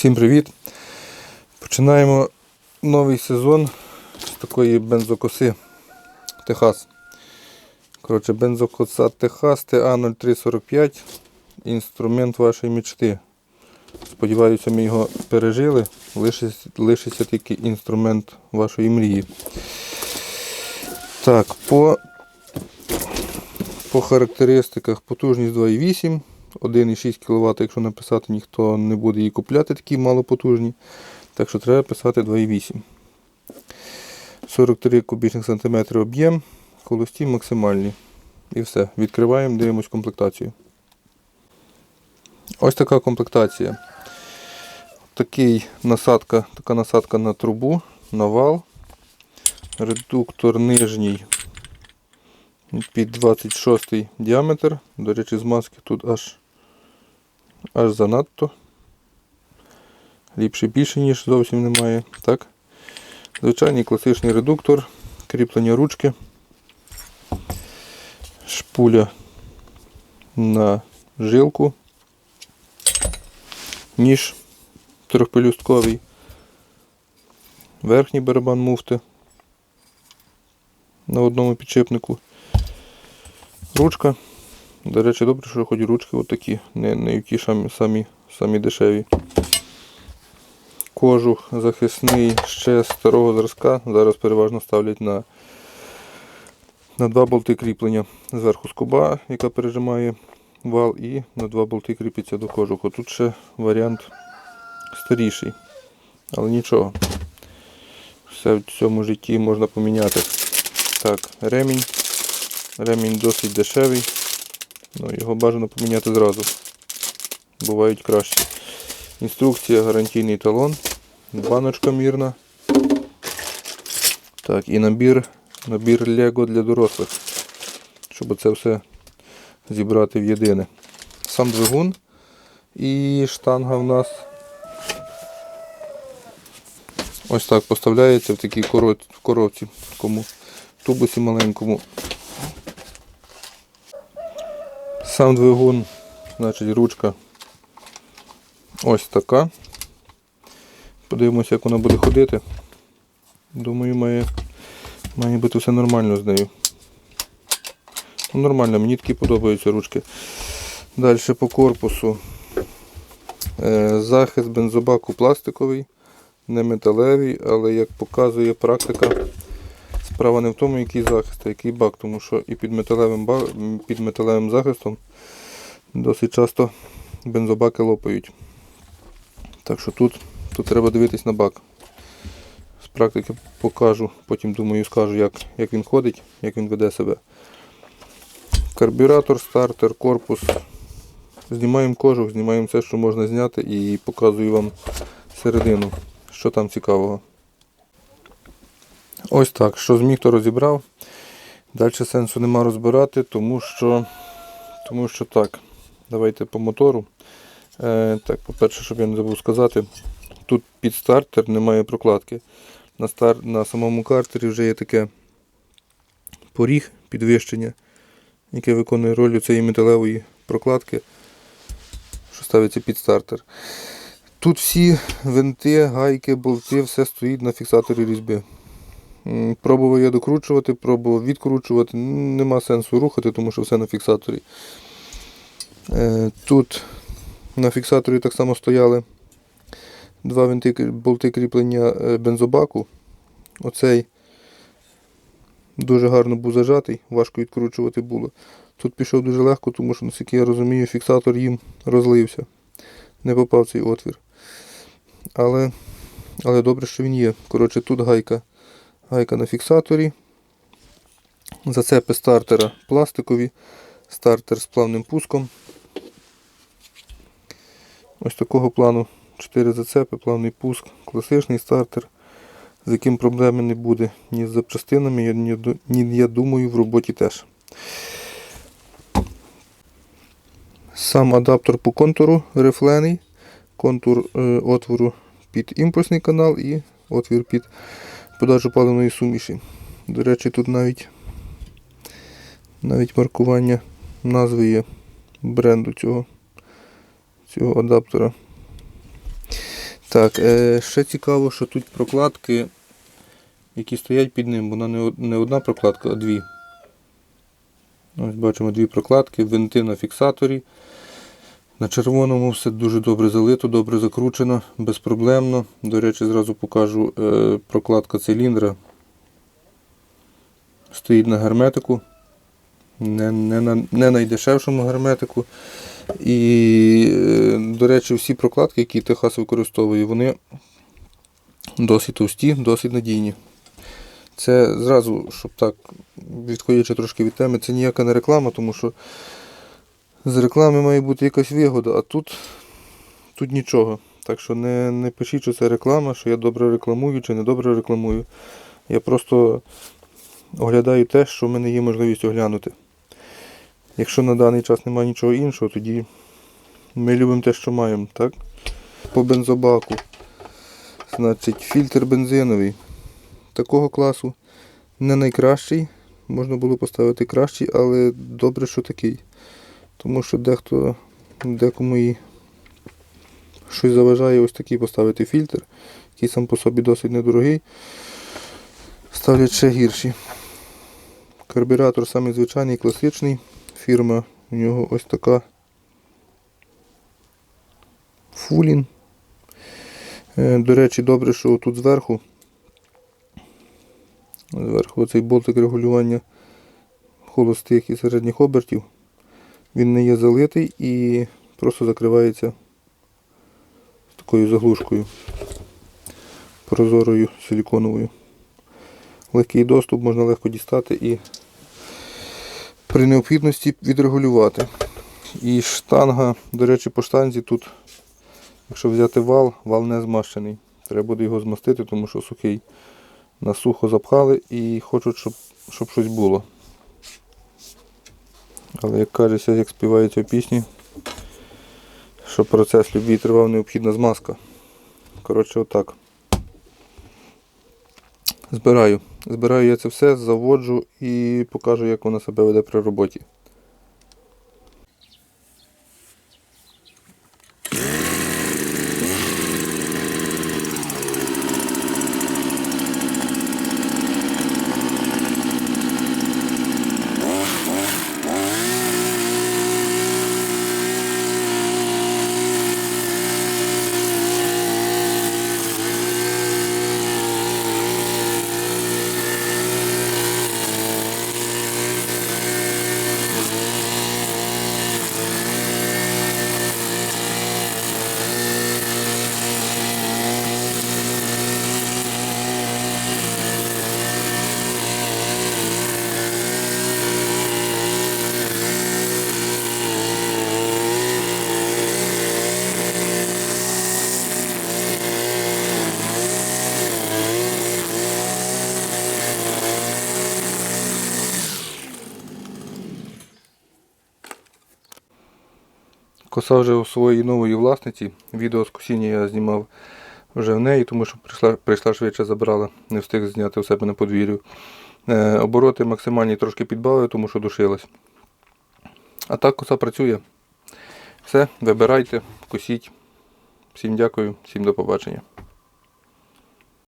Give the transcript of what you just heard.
Всім привіт! Починаємо новий сезон з такої бензокоси Техас. Коротше, бензокоса Техас TA0345. Інструмент вашої мечти. Сподіваюся, ми його пережили. Лишиться, лишиться тільки інструмент вашої мрії. Так, по, по характеристиках потужність 2,8. 1,6 кВт, якщо написати, ніхто не буде її купляти, такі малопотужні. Так що треба писати 2,8. 43 кубічних сантиметри об'єм, холості максимальні. І все. Відкриваємо, дивимось комплектацію. Ось така комплектація. Такий насадка, така насадка на трубу, на вал. Редуктор нижній під 26 діаметр. До речі, змазки тут аж аж занадто. Ліпше більше, ніж зовсім немає. Так. Звичайний класичний редуктор, кріплення ручки, шпуля на жилку, ніж трьохпелюстковий, верхній барабан муфти на одному підшипнику. Ручка. До речі, добре, що хоч ручки отакі, не, не ті самі, самі, самі дешеві. Кожух захисний ще старого зразка. Зараз переважно ставлять на на два болти кріплення. Зверху скоба, яка пережимає вал, і на два болти кріпиться до кожуху. Тут ще варіант старіший. Але нічого. Все в цьому житті можна поміняти. Так, ремінь. Ремінь досить дешевий. Ну, Його бажано поміняти зразу. Бувають краще. Інструкція, гарантійний талон, баночка мірна. Так, і набір набір Лего для дорослих. Щоб це все зібрати в єдине. Сам двигун і штанга в нас ось так поставляється в такій коробці, тубусі маленькому. Сам двигун, значить ручка ось така. Подивимося, як вона буде ходити. Думаю, має має бути все нормально з нею. Ну, Нормально, мені такі подобаються ручки. Далі по корпусу. Е, захист бензобаку пластиковий, не металевий, але як показує практика, Справа не в тому, який захист, а який бак, тому що і під металевим бак, під металевим захистом досить часто бензобаки лопають. Так що тут тут треба дивитись на бак. З практики покажу, потім думаю скажу, як, як він ходить, як він веде себе. Карбюратор, стартер, корпус. Знімаємо кожух, знімаємо все, що можна зняти і показую вам середину, що там цікавого. Ось так, що зміг, то розібрав. Далі сенсу нема розбирати, тому що тому що так, давайте по мотору. Е, Так, По-перше, щоб я не забув сказати, тут під стартер немає прокладки. На стар... на самому картері вже є таке поріг підвищення, яке виконує роль цієї металевої прокладки, що ставиться під стартер. Тут всі винти, гайки, болти, все стоїть на фіксаторі різьби. Пробував я докручувати, пробував відкручувати, нема сенсу рухати, тому що все на фіксаторі. Е, тут на фіксаторі так само стояли два винти, болти кріплення е, бензобаку. Оцей дуже гарно був зажатий, важко відкручувати було. Тут пішов дуже легко, тому що, наскільки я розумію, фіксатор їм розлився. Не попав цей отвір. Але але добре, що він є. Коротше, тут гайка гайка на фіксаторі. Зацепи стартера пластикові, стартер з плавним пуском. Ось такого плану 4 зацепи, плавний пуск, класичний стартер, з яким проблеми не буде ні з запчастинами, ні, я думаю, в роботі теж. Сам адаптер по контуру рифлений, контур е, отвору під імпульсний канал і отвір під подачу паливної суміші. До речі, тут навіть навіть маркування назви є бренду цього, цього адаптера. Так, е, ще цікаво, що тут прокладки, які стоять під ним, вона не, одна прокладка, а дві. Ось бачимо дві прокладки, винти на фіксаторі. На червоному все дуже добре залито, добре закручено, безпроблемно. До речі, зразу покажу е, прокладка циліндра. Стоїть на герметику. Не, не, на, не найдешевшому герметику. І, е, до речі, всі прокладки, які Техас використовує, вони досить товсті, досить надійні. Це зразу, щоб так, відходячи трошки від теми, це ніяка не реклама, тому що з реклами має бути якась вигода, а тут, тут нічого. Так що не, не пишіть, що це реклама, що я добре рекламую чи не добре рекламую. Я просто оглядаю те, що в мене є можливість оглянути. Якщо на даний час немає нічого іншого, тоді ми любимо те, що маємо, так? По бензобаку. Значить, фільтр бензиновий. Такого класу не найкращий. Можна було поставити кращий, але добре, що такий. Тому що дехто, декому і щось заважає ось такий поставити фільтр, який сам по собі досить недорогий. Ставлять ще гірші. Карбюратор самий звичайний, класичний. Фірма у нього ось така Фулін. Е, До речі, добре, що тут зверху. Зверху цей болтик регулювання холостих і середніх обертів. Він не є залитий і просто закривається з такою заглушкою прозорою силіконовою. Легкий доступ можна легко дістати і при необхідності відрегулювати. І штанга, до речі, по штанзі тут, якщо взяти вал, вал не змащений. Треба буде його змастити, тому що сухий. На сухо запхали і хочуть, щоб, щоб щось було. Але як кажеться, як співається у пісні, щоб процес любві тривав, необхідна змазка. Коротше, отак. Збираю. Збираю я це все, заводжу і покажу, як воно себе веде при роботі. Коса вже у своїй нової власниці. Відео з косіння я знімав вже в неї, тому що прийшла, прийшла швидше забрала, не встиг зняти у себе на подвір'ю. Е, обороти максимальні трошки підбавив, тому що душилась. А так коса працює. Все, вибирайте, косіть. Всім дякую, всім до побачення.